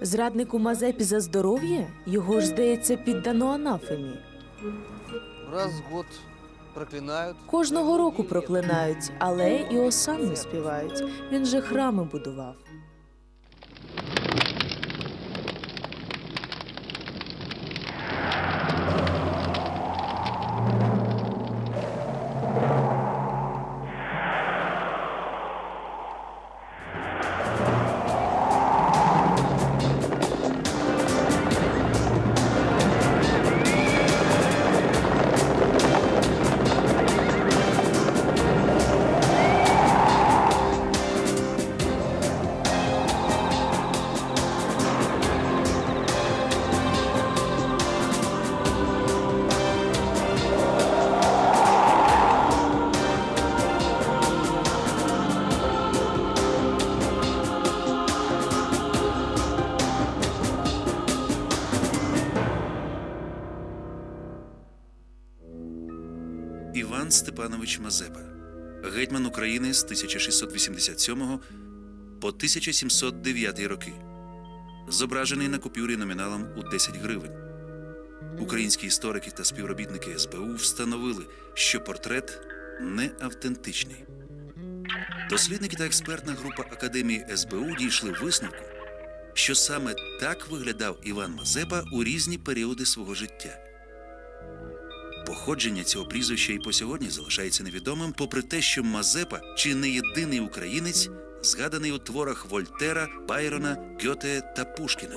Зраднику Мазепі за здоров'я? Його ж, здається, піддано анафемі. Раз в год проклинають. Кожного року проклинають, але і осан не співають. Він же храми будував. Іван Степанович Мазепа, гетьман України з 1687 по 1709 роки. Зображений на купюрі номіналом у 10 гривень. Українські історики та співробітники СБУ встановили, що портрет не автентичний. Дослідники та експертна група Академії СБУ дійшли висновку, що саме так виглядав Іван Мазепа у різні періоди свого життя. Походження цього прізвища і по сьогодні залишається невідомим, попри те, що Мазепа чи не єдиний українець, згаданий у творах Вольтера, Байрона, Гьоте та Пушкіна.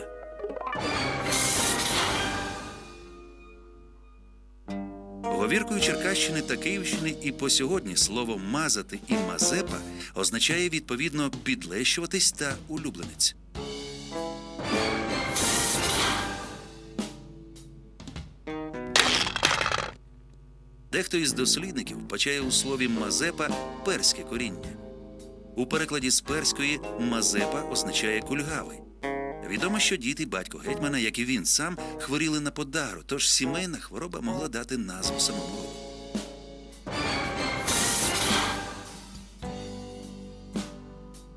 Говіркою Черкащини та Київщини і по сьогодні слово мазати і мазепа означає відповідно підлещуватись та улюбленець. Дехто із дослідників вбачає у слові мазепа перське коріння. У перекладі з перської мазепа означає кульгавий. Відомо, що діти батько гетьмана, як і він сам, хворіли на подагру, тож сімейна хвороба могла дати назву самому.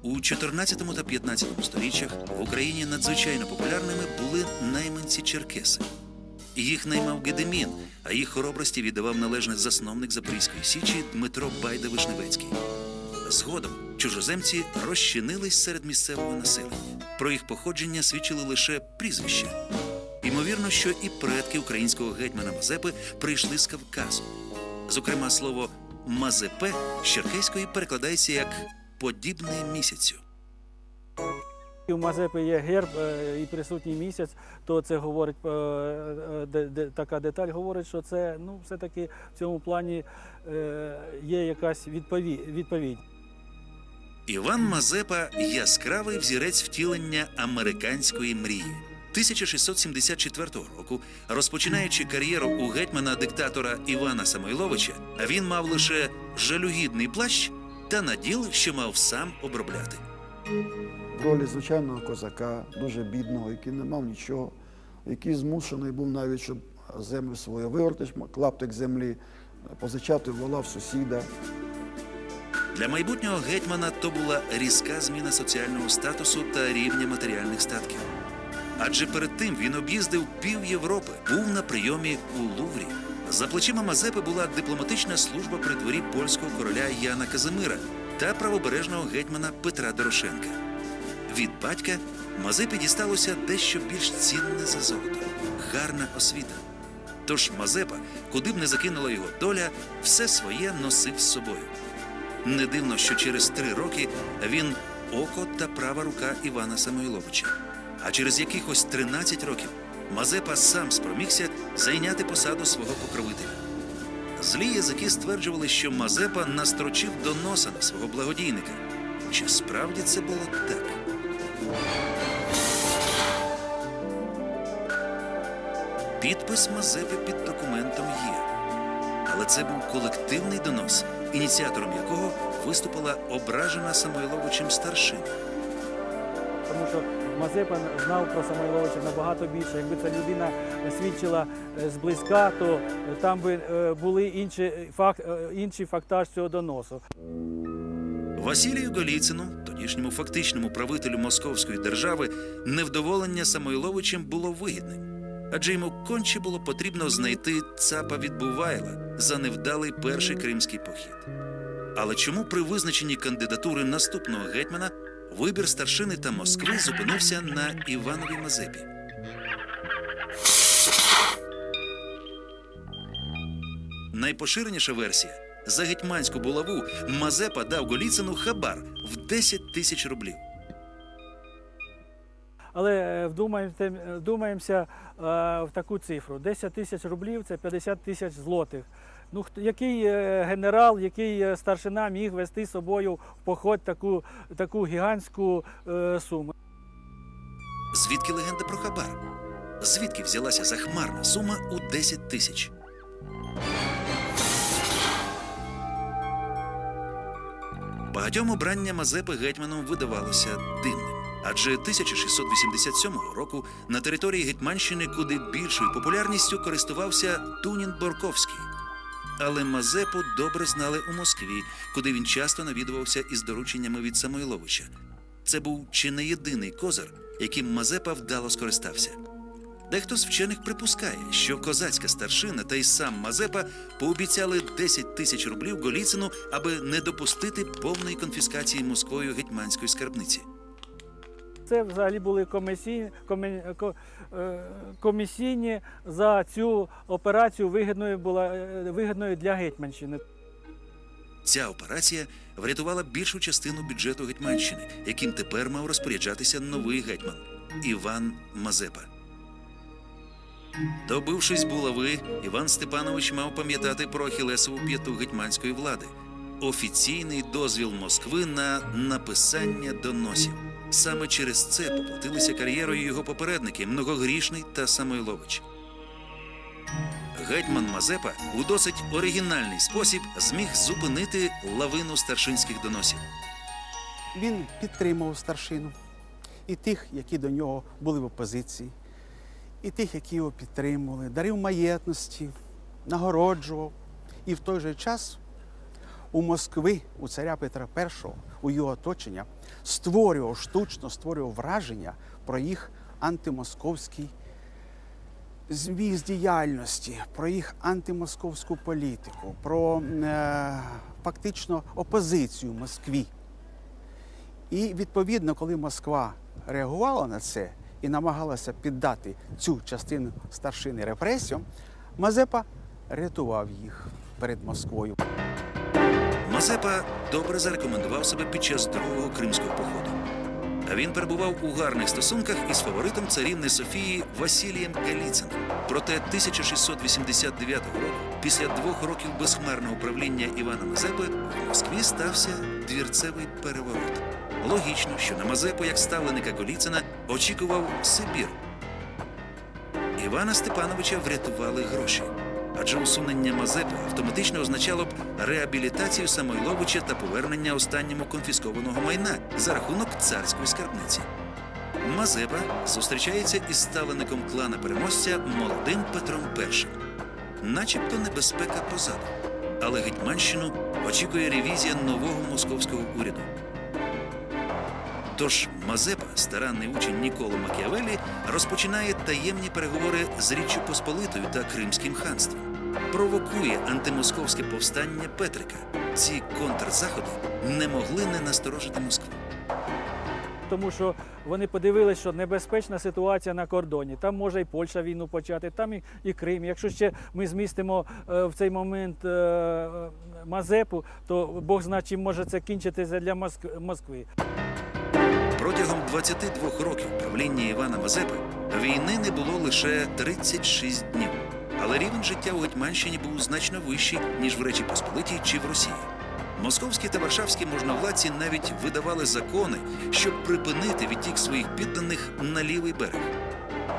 У 14 та 15 сторіччях в Україні надзвичайно популярними були найманці черкеси. Їх наймав Гедемін, а їх хоробрості віддавав належне засновник Запорізької січі Дмитро Байда Вишневецький. Згодом чужоземці розчинились серед місцевого населення. Про їх походження свідчили лише прізвища. Ймовірно, що і предки українського гетьмана Мазепи прийшли з Кавказу. Зокрема, слово Мазепе з черкеської перекладається як подібне місяцю. У Мазепи є герб е, і присутній місяць, то це говорить е, е, така деталь говорить, що це ну все-таки в цьому плані є якась відповідь. Іван Мазепа яскравий взірець втілення американської мрії. 1674 року, розпочинаючи кар'єру у гетьмана диктатора Івана Самойловича, він мав лише жалюгідний плащ та наділ, що мав сам обробляти. В ролі звичайного козака, дуже бідного, який не мав нічого, який змушений був навіть, щоб землю свою вигорти, клаптик землі, позичати вола в сусіда. Для майбутнього гетьмана то була різка зміна соціального статусу та рівня матеріальних статків. Адже перед тим він об'їздив пів Європи, був на прийомі у Луврі. За плечима Мазепи була дипломатична служба при дворі польського короля Яна Казимира та правобережного гетьмана Петра Дорошенка. Від батька Мазепі дісталося дещо більш цінне за золото гарна освіта. Тож Мазепа, куди б не закинула його доля, все своє носив з собою. Не дивно, що через три роки він око та права рука Івана Самойловича. А через якихось 13 років Мазепа сам спромігся зайняти посаду свого покровителя. Злі язики стверджували, що Мазепа настрочив до носа на свого благодійника. Чи справді це було так? Підпис Мазепи під документом є. Але це був колективний донос, ініціатором якого виступила ображена Самойловичем старшина. Тому що Мазепа знав про Самойловича набагато більше. Якби ця людина свідчила е, зблизька, то е, там би е, були інші факт, інший фактаж цього доносу. Василію Голіцину, тодішньому фактичному правителю Московської держави, невдоволення Самойловичем було вигідним. Адже йому конче було потрібно знайти цапа від Бувайла за невдалий перший кримський похід. Але чому при визначенні кандидатури наступного гетьмана вибір старшини та Москви зупинився на Івановій Мазепі? Найпоширеніша версія за гетьманську булаву Мазепа дав Голіцину хабар в 10 тисяч рублів. Але е, вдумаємося, е, в таку цифру: 10 тисяч рублів це 50 тисяч злотих. Ну, який е, генерал, який старшина міг вести з собою в поход таку, таку гігантську е, суму? Звідки легенда про хабар? Звідки взялася захмарна сума у 10 тисяч? Багатьом обрання Мазепи гетьманом видавалося дивним. Адже 1687 року на території Гетьманщини куди більшою популярністю користувався Тунін Борковський. Але Мазепу добре знали у Москві, куди він часто навідувався із дорученнями від Самойловича. Це був чи не єдиний козир, яким Мазепа вдало скористався. Дехто з вчених припускає, що козацька старшина та й сам Мазепа пообіцяли 10 тисяч рублів Голіцину, аби не допустити повної конфіскації Москвою гетьманської скарбниці. Це взагалі були комісійні, комі- е, комісійні за цю операцію вигідною була е, вигідною для Гетьманщини. Ця операція врятувала більшу частину бюджету Гетьманщини, яким тепер мав розпоряджатися новий гетьман Іван Мазепа. Добившись булави, Іван Степанович мав пам'ятати про Ахілесову п'яту гетьманської влади офіційний дозвіл Москви на написання доносів. Саме через це поплатилися кар'єрою його попередники Многогрішний та Самойлович. Гетьман Мазепа у досить оригінальний спосіб зміг зупинити лавину старшинських доносів. Він підтримував старшину і тих, які до нього були в опозиції, і тих, які його підтримували, дарив маєтності, нагороджував. І в той же час у Москви, у царя Петра І, у його оточення, створював штучно створював враження про їх антимосковський зміст діяльності, про їх антимосковську політику, про е, фактично опозицію Москві. І відповідно, коли Москва реагувала на це і намагалася піддати цю частину старшини репресіям, Мазепа рятував їх перед Москвою. Мазепа добре зарекомендував себе під час другого кримського походу. А він перебував у гарних стосунках із фаворитом царівни Софії Василієм Каліцином. Проте 1689 року, після двох років безхмарного правління Івана Мазепи, в Москві стався двірцевий переворот. Логічно, що на Мазепу, як ставленика Голіцина, очікував Сибір. Івана Степановича врятували гроші. Адже усунення Мазепи автоматично означало б реабілітацію Самойловича та повернення останньому конфіскованого майна за рахунок царської скарбниці. Мазепа зустрічається із ставлеником клана переможця молодим Петром І. Начебто небезпека позаду. Але Гетьманщину очікує ревізія нового московського уряду. Тож Мазепа, старанний учень Ніколо Макіавелі, розпочинає таємні переговори з Річчю Посполитою та Кримським ханством. Провокує антимосковське повстання Петрика. Ці контрзаходи не могли не насторожити Москву. Тому що вони подивилися, що небезпечна ситуація на кордоні. Там може і Польща війну почати, там і, і Крим. Якщо ще ми змістимо е, в цей момент е, е, Мазепу, то Бог знає, чим може це кінчитися для Моск- Москви. Протягом 22 років правління Івана Мазепи війни не було лише 36 днів. Але рівень життя у Гетьманщині був значно вищий, ніж в Речі Посполитій чи в Росії. Московські та варшавські можновладці навіть видавали закони, щоб припинити відтік своїх підданих на лівий берег.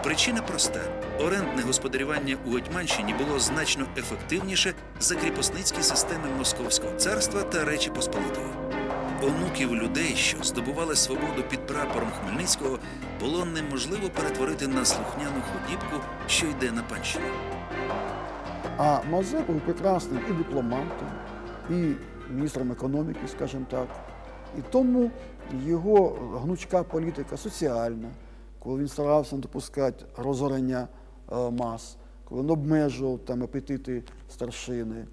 Причина проста: орендне господарювання у Гетьманщині було значно ефективніше за кріпосницькі системи Московського царства та Речі Посполитої. Онуків людей, що здобували свободу під прапором Хмельницького, було неможливо перетворити на слухняну худібку, що йде на панщину. А Мазепа був прекрасним і дипломатом, і міністром економіки, скажімо так. І тому його гнучка політика соціальна, коли він старався не допускати розорення е, мас, коли він обмежував там апетити старшини.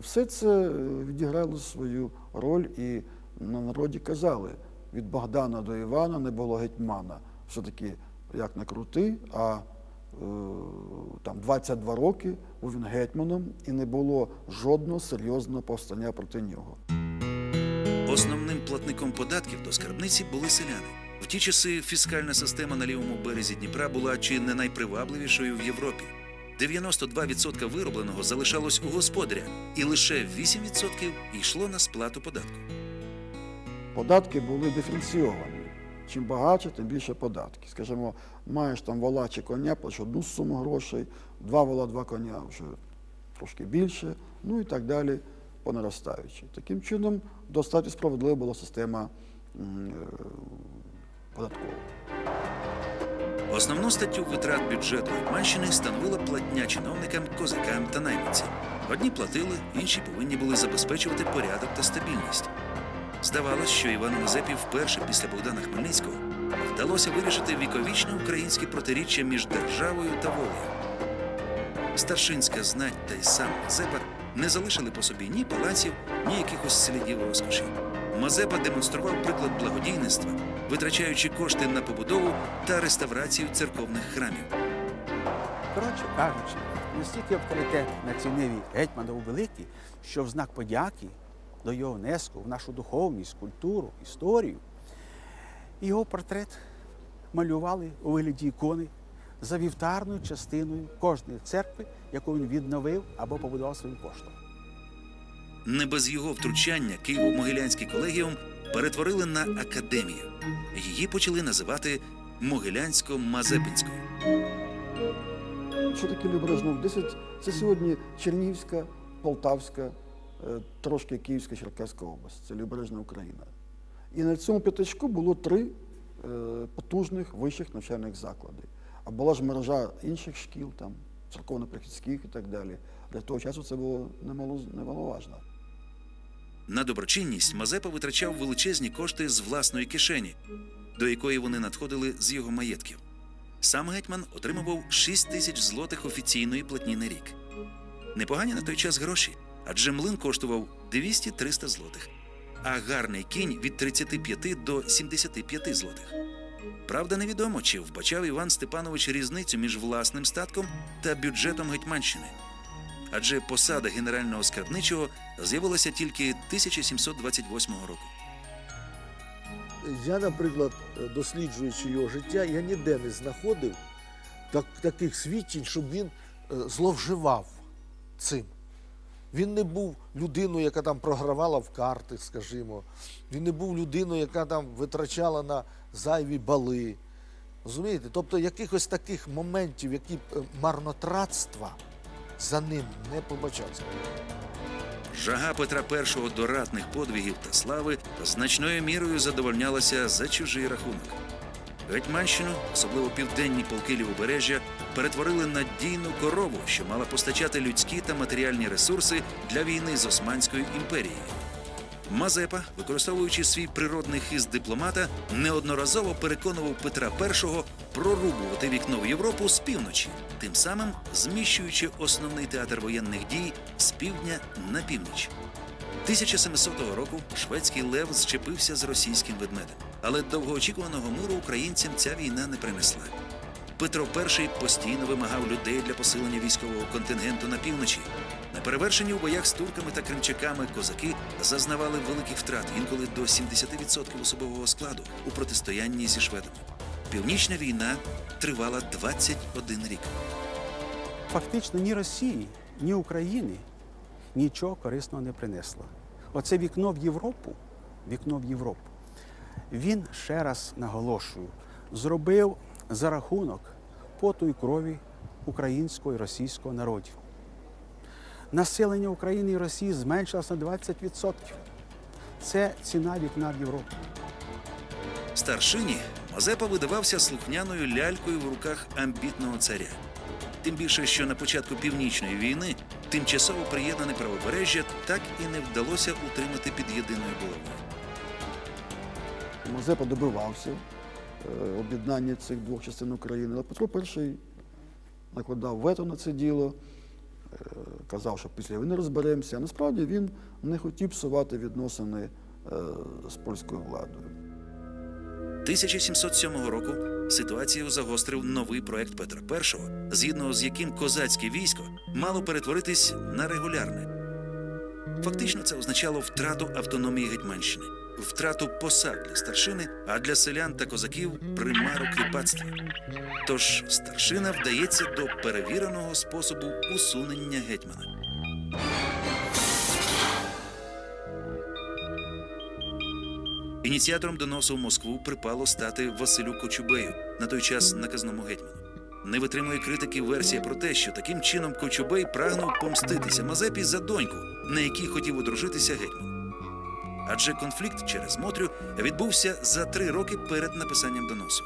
Все це е, відіграло свою роль, і на народі казали, від Богдана до Івана не було гетьмана. Все-таки як не крути, а е, там 22 роки був він гетьманом і не було жодного серйозного повстання проти нього. Основним платником податків до скарбниці були селяни. В ті часи фіскальна система на лівому березі Дніпра була чи не найпривабливішою в Європі. 92% виробленого залишалось у господаря, і лише 8% йшло на сплату податку. Податки були диференційовані. Чим багатше, тим більше податки. Скажімо, маєш там вола чи коня, платиш одну суму грошей, два вола, два коня вже трошки більше, ну і так далі по наростаючій. Таким чином, достатньо справедлива була система е, податкова. Основну статтю витрат бюджету Гетьманщини становила платня чиновникам, козакам та найманцям. Одні платили, інші повинні були забезпечувати порядок та стабільність. Здавалось, що Івану Мазепі вперше після Богдана Хмельницького вдалося вирішити віковічне українське протиріччя між державою та волею. Старшинська знать та й сам Мазепа не залишили по собі ні палаців, ні якихось слідів розкоші. Мазепа демонстрував приклад благодійництва, витрачаючи кошти на побудову та реставрацію церковних храмів. Коротше кажучи, настільки авторитет на цій ниві гетьмана був великий, що в знак подяки до його внеску в нашу духовність, культуру, історію, його портрет малювали у вигляді ікони за вівтарною частиною кожної церкви, яку він відновив або побудував своїм коштом. Не без його втручання Києво-Могилянський колегіум перетворили на академію. Її почали називати Могилянсько-Мазепинською. Що таке Любережнов 10? Це сьогодні Чернігівська, Полтавська, трошки Київська, Черкаська область. Це Любережна Україна. І на цьому п'ятачку було три е, потужних вищих навчальних заклади. А була ж мережа інших шкіл, там, церковно-прихідських і так далі. Для того часу це було немаловажно. На доброчинність Мазепа витрачав величезні кошти з власної кишені, до якої вони надходили з його маєтків. Сам гетьман отримував 6 тисяч злотих офіційної платні на рік. Непогані на той час гроші, адже млин коштував 200-300 злотих, а гарний кінь від 35 до 75 злотих. Правда, невідомо, чи вбачав Іван Степанович різницю між власним статком та бюджетом Гетьманщини. Адже посада генерального скарбничого з'явилася тільки 1728 року. Я, наприклад, досліджуючи його життя, я ніде не знаходив так, таких свідчень, щоб він е, зловживав цим. Він не був людиною, яка там програвала в карти, скажімо. Він не був людиною, яка там витрачала на зайві бали. Розумієте? Тобто якихось таких моментів, які е, марнотратства за ним не побачався. Жага Петра І до ратних подвигів та слави значною мірою задовольнялася за чужий рахунок. Гетьманщину, особливо південні полки лівобережжя, перетворили на дійну корову, що мала постачати людські та матеріальні ресурси для війни з Османською імперією. Мазепа, використовуючи свій природний хист дипломата, неодноразово переконував Петра І прорубувати вікно в Європу з півночі, тим самим зміщуючи основний театр воєнних дій з півдня на північ. 1700 року шведський лев зчепився з російським ведмедем, але довгоочікуваного миру українцям ця війна не принесла. Петро І постійно вимагав людей для посилення військового контингенту на півночі. Неперевершені у боях з турками та кримчаками козаки зазнавали великих втрат, інколи до 70% особового складу у протистоянні зі шведами. Північна війна тривала 21 рік. Фактично ні Росії, ні України нічого корисного не принесло. Оце вікно в Європу, вікно в Європу, він ще раз наголошую, зробив за рахунок поту і крові українського і російського народів. Населення України і Росії зменшилося на 20%. Це ціна вікна в Європу. Старшині Мазепа видавався слухняною лялькою в руках амбітного царя. Тим більше, що на початку північної війни тимчасово приєднане правобережжя так і не вдалося утримати під єдиною булавою. Мазепа добивався е, об'єднання цих двох частин України. Але Петро І накладав вето на це діло, е, казав, що після війни розберемося. А насправді він не хотів псувати відносини е, з польською владою. 1707 року ситуацію загострив новий проект Петра І, згідно з яким козацьке військо мало перетворитись на регулярне. Фактично це означало втрату автономії Гетьманщини, втрату посад для старшини, а для селян та козаків примару кріпацтва. Тож старшина вдається до перевіреного способу усунення гетьмана. Ініціатором доносу в Москву припало стати Василю Кочубею, на той час наказному гетьману. Не витримує критики версія про те, що таким чином Кочубей прагнув помститися Мазепі за доньку, на якій хотів одружитися гетьман. Адже конфлікт через Мотрю відбувся за три роки перед написанням доносу.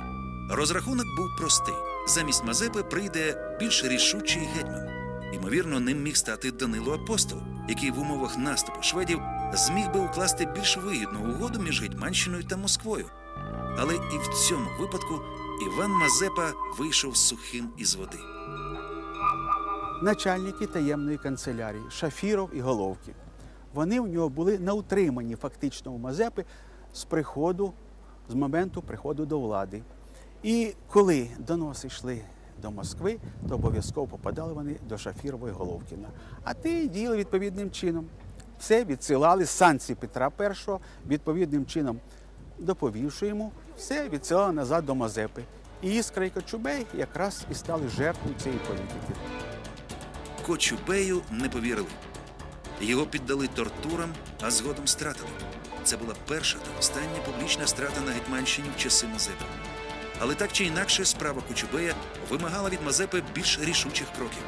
Розрахунок був простий: замість Мазепи прийде більш рішучий гетьман. Ймовірно, ним міг стати Данило Апостол, який в умовах наступу шведів зміг би укласти більш вигідну угоду між Гетьманщиною та Москвою. Але і в цьому випадку Іван Мазепа вийшов сухим із води. начальники таємної канцелярії Шафіров і Головкін. Вони у нього були на утриманні фактично у Мазепи з приходу, з моменту приходу до влади. І коли доноси йшли до Москви, то обов'язково попадали вони до Шафірова і Головкіна. А ті діяли відповідним чином. Все відсилали з санкцій Петра І, відповідним чином доповівши йому, все відсилали назад до Мазепи. І Іскра і Кочубей якраз і стали жертвою цієї політики. Кочубею не повірили. Його піддали тортурам, а згодом стратили. Це була перша та остання публічна страта на Гетьманщині в часи Мазепи. Але так чи інакше, справа Кочубея вимагала від Мазепи більш рішучих кроків.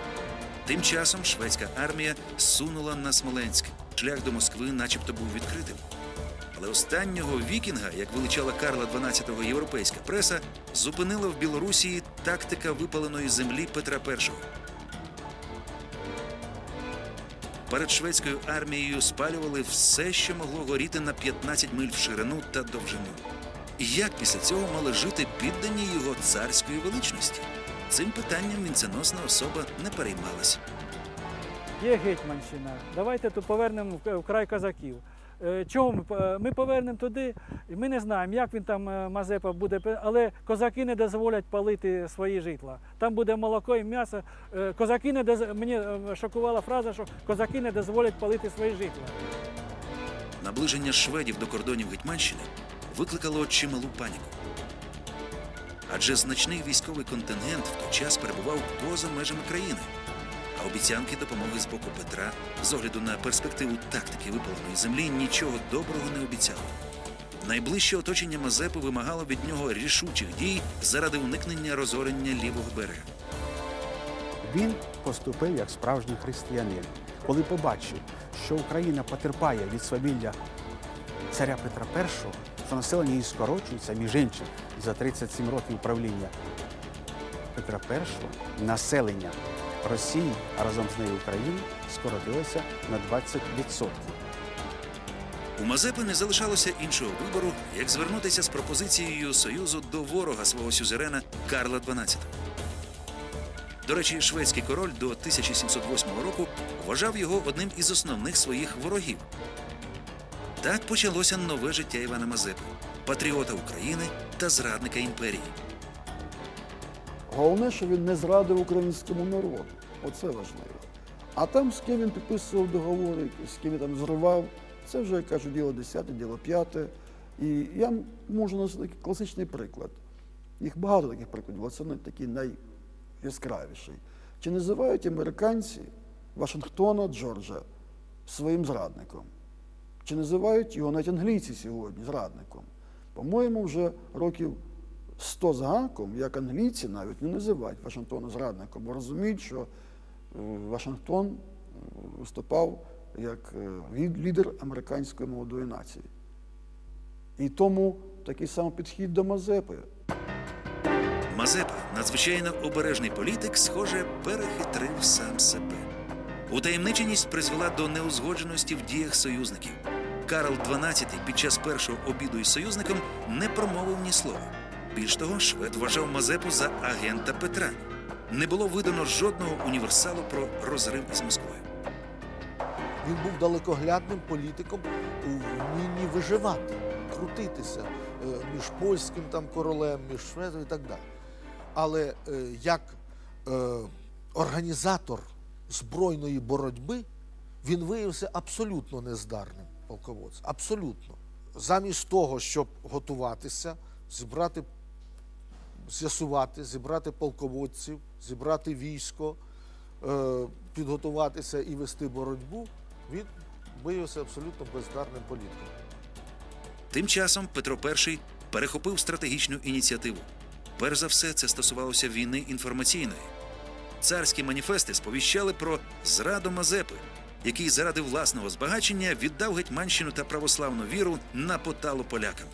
Тим часом шведська армія сунула на Смоленськ. Шлях до Москви, начебто, був відкритим. Але останнього вікінга, як величала Карла XII європейська преса, зупинила в Білорусі тактика випаленої землі Петра І. Перед шведською армією спалювали все, що могло горіти на 15 миль в ширину та довжину. Як після цього мали жити піддані його царської величності? Цим питанням вінценосна особа не переймалась. Є Гетьманщина. Давайте то повернемо в- край козаків. Е, Чого ми, ми повернемо туди? і Ми не знаємо, як він там е, Мазепа буде, але козаки не дозволять палити свої житла. Там буде молоко і м'ясо. Е, Козаки не доз... Мені шокувала фраза, що козаки не дозволять палити свої житла. Наближення шведів до кордонів Гетьманщини викликало чималу паніку. Адже значний військовий контингент в той час перебував поза межами країни, обіцянки допомоги з боку Петра з огляду на перспективу тактики випаленої землі нічого доброго не обіцяли. Найближче оточення Мазепи вимагало від нього рішучих дій заради уникнення розорення лівого берега. Він поступив як справжній християнин, коли побачив, що Україна потерпає від свавілля царя Петра І, що населення її скорочується, між іншим, за 37 років правління Петра І населення Росії, а разом з нею України, скоротилося на 20%. У Мазепи не залишалося іншого вибору, як звернутися з пропозицією союзу до ворога свого сюзерена Карла XII. До речі, шведський король до 1708 року вважав його одним із основних своїх ворогів. Так почалося нове життя Івана Мазепи, патріота України та зрадника імперії. Головне, що він не зрадив українському народу. Оце важливо. А там, з ким він підписував договори, з ким він там зривав, це вже, як кажуть, діло десяте, діло п'яте. І я можу навести класичний приклад. Їх багато таких прикладів, але це не такий найяскравіший. Чи називають американці Вашингтона Джорджа своїм зрадником? Чи називають його навіть англійці сьогодні зрадником? По-моєму, вже років 100 з гаком, як англійці навіть не називають Вашингтона зрадником, бо розуміють, що е, Вашингтон е, виступав як е, лідер американської молодої нації. І тому такий самий підхід до Мазепи. Мазепа, надзвичайно обережний політик, схоже, перехитрив сам себе. Утаємниченість призвела до неузгодженості в діях союзників. Карл XII під час першого обіду із союзником не промовив ні слова. Більш того, швед вважав Мазепу за агента Петра. Не було видано жодного універсалу про розрив із Москвою. Він був далекоглядним політиком у вмінні виживати, крутитися е, між польським там королем, між шведом і так далі. Але е, як е, організатор збройної боротьби він виявився абсолютно нездарним полководцем. Абсолютно. Замість того, щоб готуватися, зібрати, з'ясувати, зібрати полководців, зібрати військо, е, підготуватися і вести боротьбу, він виявився абсолютно бездарним політиком. Тим часом Петро І перехопив стратегічну ініціативу. Перш за все, це стосувалося війни інформаційної. Царські маніфести сповіщали про зраду Мазепи, який заради власного збагачення віддав Гетьманщину та православну віру на поталу полякам.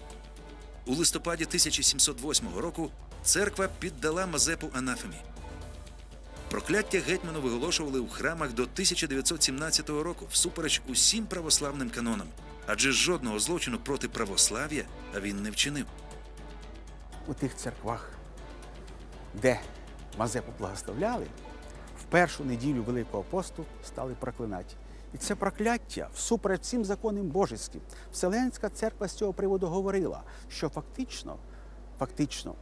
У листопаді 1708 року церква піддала Мазепу анафемі. Прокляття гетьману виголошували у храмах до 1917 року всупереч усім православним канонам, адже жодного злочину проти православ'я він не вчинив. у тих церквах, де Мазепу благословляли, в першу неділю Великого посту стали проклинати. І це прокляття всупереч всім законам божеським. Вселенська церква з цього приводу говорила, що фактично, фактично,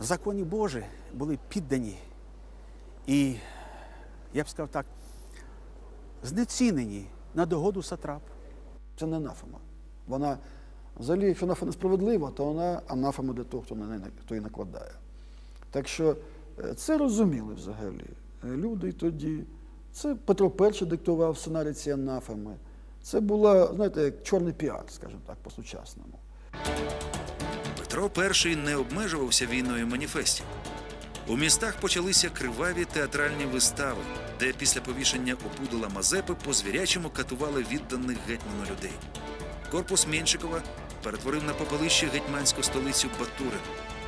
закони Божі були піддані і, я б сказав так, знецінені на догоду сатрап. Це не анафема. Вона, взагалі, якщо анафема несправедлива, то вона анафема для того, хто, на неї- хто її накладає. Так що е, це розуміли взагалі е, люди тоді. Це Петро І диктував сценарій ці анафеми. Це була, знаєте, як чорний піар, скажімо так, по-сучасному. Петро І не обмежувався війною маніфестів. У містах почалися криваві театральні вистави, де після повішення опудала Мазепи по звірячому катували відданих гетьману людей. Корпус Меншикова перетворив на попелище гетьманську столицю Батурин.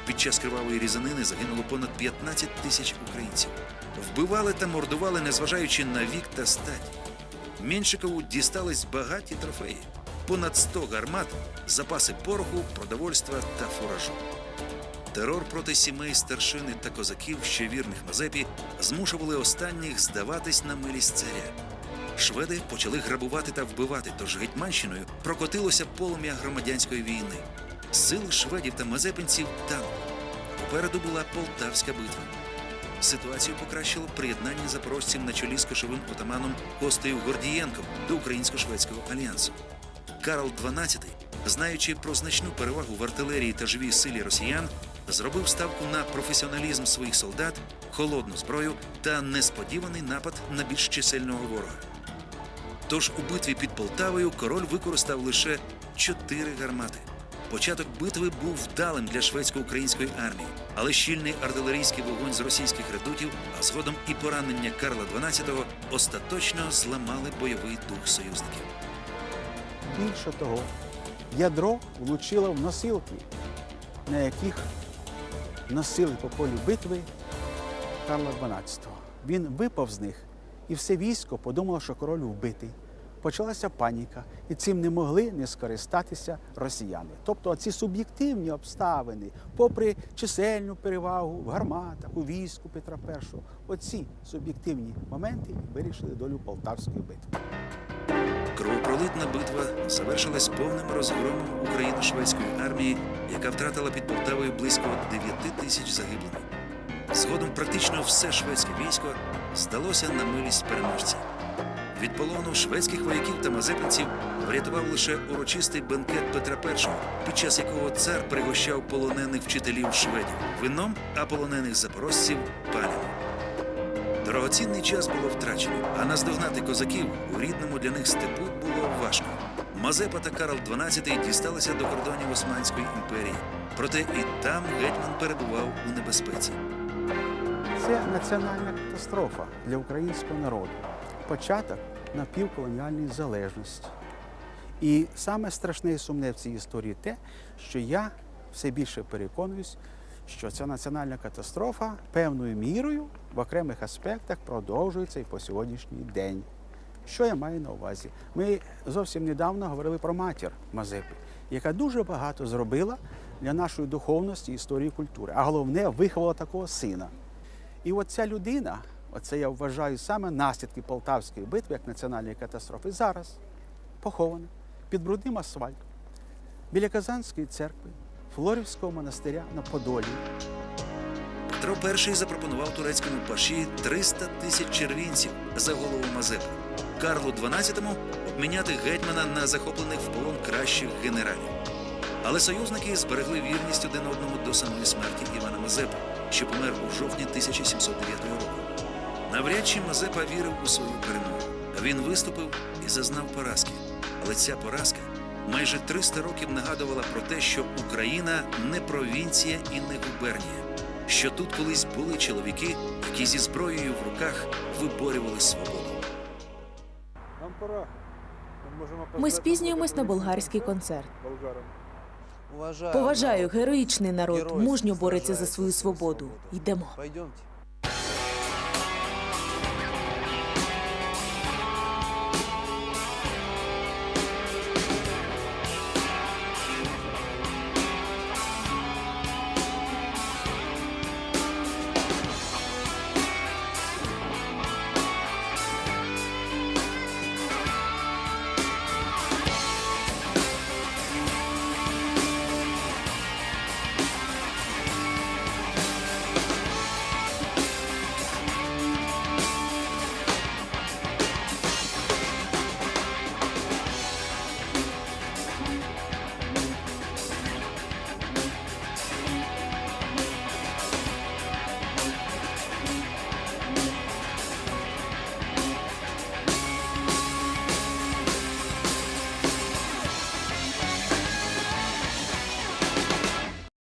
Під час кривавої різанини загинуло понад 15 тисяч українців. Вбивали та мордували, незважаючи на вік та стать. Меншикову дістались багаті трофеї. Понад 100 гармат, запаси пороху, продовольства та фуражу. Терор проти сімей старшини та козаків, ще вірних Мазепі, змушували останніх здаватись на милість царя. Шведи почали грабувати та вбивати, тож Гетьманщиною прокотилося полум'я громадянської війни. Сили шведів та мазепинців танули. Попереду була Полтавська битва. Ситуацію покращило приєднання запорожців на чолі з кошовим отаманом Костею Гордієнком до українсько-шведського альянсу. Карл XII, знаючи про значну перевагу в артилерії та живій силі росіян, зробив ставку на професіоналізм своїх солдат, холодну зброю та несподіваний напад на більш чисельного ворога. Тож у битві під Полтавою король використав лише чотири гармати. Початок битви був вдалим для шведсько-української армії, але щільний артилерійський вогонь з російських редутів, а згодом і поранення Карла XII остаточно зламали бойовий дух союзників. Більше того, ядро влучило в носилки, на яких носили по полю битви Карла XII. Він випав з них, і все військо подумало, що король вбитий. Почалася паніка, і цим не могли не скористатися росіяни. Тобто ці суб'єктивні обставини, попри чисельну перевагу в гарматах, у війську Петра І, оці суб'єктивні моменти вирішили долю Полтавської битви. Кровопролитна битва завершилась повним розгромом україно-шведської армії, яка втратила під Полтавою близько 9 тисяч загиблими. Згодом практично все шведське військо здалося на милість переможця. Від полону шведських вояків та мазепинців врятував лише урочистий бенкет Петра І, під час якого цар пригощав полонених вчителів шведів вином, а полонених запорожців палівом. Дорогоцінний час було втрачено, а наздогнати козаків у рідному для них степу було важко. Мазепа та Карл XII дісталися до кордонів Османської імперії, проте і там гетьман перебував у небезпеці. Це національна катастрофа для українського народу. Початок напівколоніальної залежності. І саме страшне і сумне в цій історії те, що я все більше переконуюсь, що ця національна катастрофа певною мірою в окремих аспектах продовжується і по сьогоднішній день. Що я маю на увазі? Ми зовсім недавно говорили про матір Мазепи, яка дуже багато зробила для нашої духовності, історії, культури. А головне, виховала такого сина. І от ця людина, оце я вважаю саме наслідки Полтавської битви як національної катастрофи, зараз похована під брудним асфальтом біля Казанської церкви, Флорівського монастиря на Подолі. Петро І запропонував турецькому паші 300 тисяч червінців за голову Мазепи. Карлу XII обміняти гетьмана на захоплених в полон кращих генералів. Але союзники зберегли вірність один одному до самої смерті Івана Мазепи, що помер у жовтні 1709 року. Навряд чи Мазепа вірив у свою перемогу. Він виступив і зазнав поразки. Але ця поразка майже 300 років нагадувала про те, що Україна не провінція і не губернія, що тут колись були чоловіки, які зі зброєю в руках виборювали свободу. Нам пора. Ми, спізнюємось на болгарський концерт. Поважаю героїчний народ, мужньо бореться за свою свободу. свободу. Йдемо. Пойдемте.